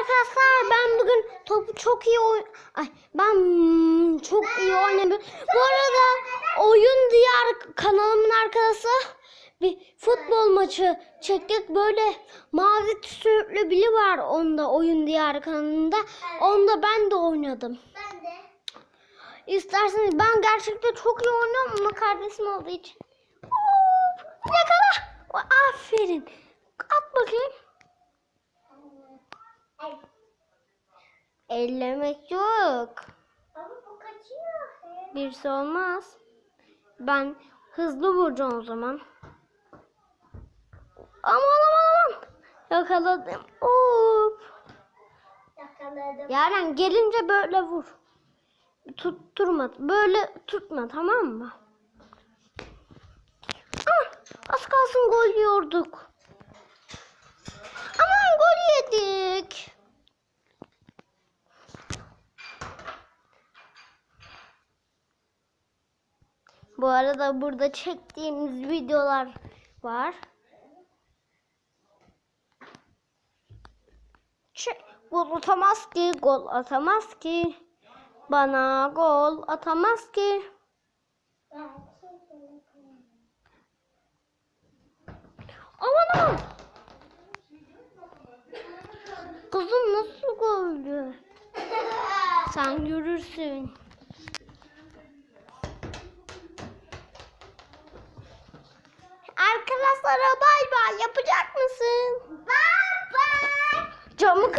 arkadaşlar ben bugün topu çok iyi oy Ay ben çok iyi oynadım. Bu arada oyun diyar kanalımın arkadaşı bir futbol maçı çektik. Böyle mavi tişörtlü biri var onda oyun diyar kanalında. Onda ben de oynadım. Ben de. İsterseniz ben gerçekten çok iyi oynuyorum ama kardeşim olduğu için. Yakala. Aferin. At bakayım. Ellemek yok. Ama bu kaçıyor. Birisi olmaz. Ben hızlı vuracağım o zaman. Aman aman aman. Yakaladım. Hop. Yakaladım. Yaren gelince böyle vur. Tutturma. Böyle tutma tamam mı? Ah, az kalsın gol yiyorduk. Aman gol yedik. Bu arada burada çektiğimiz videolar var. Çek, gol atamaz ki, gol atamaz ki. Bana gol atamaz ki. Aman. Kızım nasıl goldü? Sen görürsün. Arkadaşlara bay bay yapacak mısın? Baba. Camı kır.